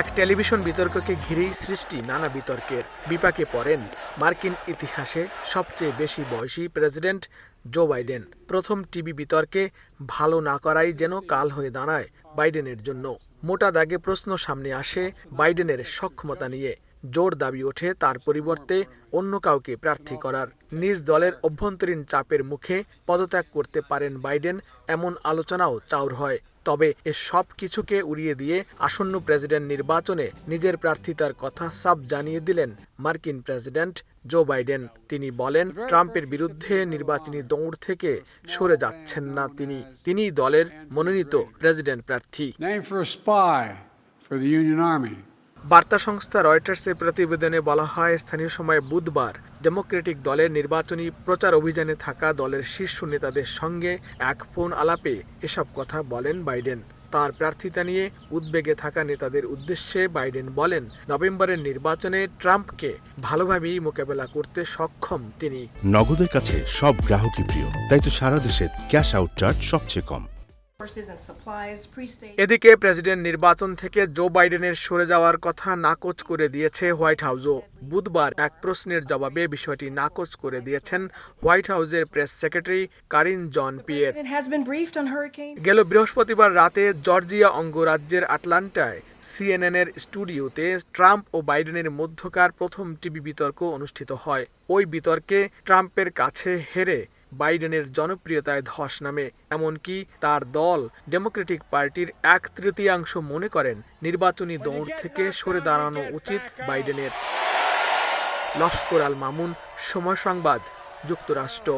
এক টেলিভিশন বিতর্ককে ঘিরেই সৃষ্টি নানা বিতর্কের বিপাকে পড়েন মার্কিন ইতিহাসে সবচেয়ে বেশি বয়সী প্রেসিডেন্ট জো বাইডেন। প্রথম টিভি বিতর্কে ভালো না করাই যেন কাল হয়ে দাঁড়ায় বাইডেনের জন্য। মোটা দাগে প্রশ্ন সামনে আসে বাইডেনের সক্ষমতা নিয়ে। জোর দাবি ওঠে তার পরিবর্তে অন্য কাউকে প্রার্থী করার। নিজ দলের অভ্যন্তরীণ চাপের মুখে পদত্যাগ করতে পারেন বাইডেন, এমন আলোচনাও চাউর হয়। তবে এ সব কিছুকে উড়িয়ে দিয়ে আসন্ন প্রেসিডেন্ট নির্বাচনে নিজের প্রার্থিতার কথা সাব জানিয়ে দিলেন মার্কিন প্রেসিডেন্ট জো বাইডেন। তিনি বলেন, ট্রাম্পের বিরুদ্ধে নির্বাচনী দৌড় থেকে সরে যাচ্ছেন না তিনি। তিনি দলের মনোনীত প্রেসিডেন্ট প্রার্থী। বার্তা সংস্থা রয়টার্সের প্রতিবেদনে বলা হয়, স্থানীয় সময় বুধবার ডেমোক্রেটিক দলের নির্বাচনী প্রচার অভিযানে থাকা দলের শীর্ষ নেতাদের সঙ্গে এক ফোন আলাপে এসব কথা বলেন বাইডেন। তার প্রার্থিতা নিয়ে উদ্বেগে থাকা নেতাদের উদ্দেশ্যে বাইডেন বলেন, নভেম্বরের নির্বাচনে ট্রাম্পকে ভালোভাবেই মোকাবেলা করতে সক্ষম তিনি। নগদের কাছে সব গ্রাহকই প্রিয়, তাই তো সারা দেশে ক্যাশ আউট চার্জ সবচেয়ে কম। এদিকে প্রেসিডেন্ট নির্বাচন থেকে জো বাইডেনের সরে যাওয়ার কথা নাকচ করে দিয়েছে হোয়াইট হাউসও বুধবার এক প্রশ্নের জবাবে বিষয়টি নাকচ করে দিয়েছেন হোয়াইট হাউসের press secretary Karine Jean Pierre. গেল বৃহস্পতিবার রাতে জর্জিয়া অঙ্গরাজ্যের আটলান্টায় সিএনএনের স্টুডিওতে ট্রাম্প ও বাইডেনের মধ্যকার প্রথম টিভি বিতর্ক অনুষ্ঠিত হয় ওই বিতর্কে ট্রাম্পের কাছে হেরে বাইডেনের জনপ্রিয়তায় ধস নামে, এমনকি তার দল ডেমোক্রেটিক পার্টির এক তৃতীয়াংশ মনে করেন নির্বাচনী দৌড় থেকে সরে দাঁড়ানো উচিত বাইডেনের। লস্কর আল মামুন, সময় সংবাদ, যুক্তরাষ্ট্র।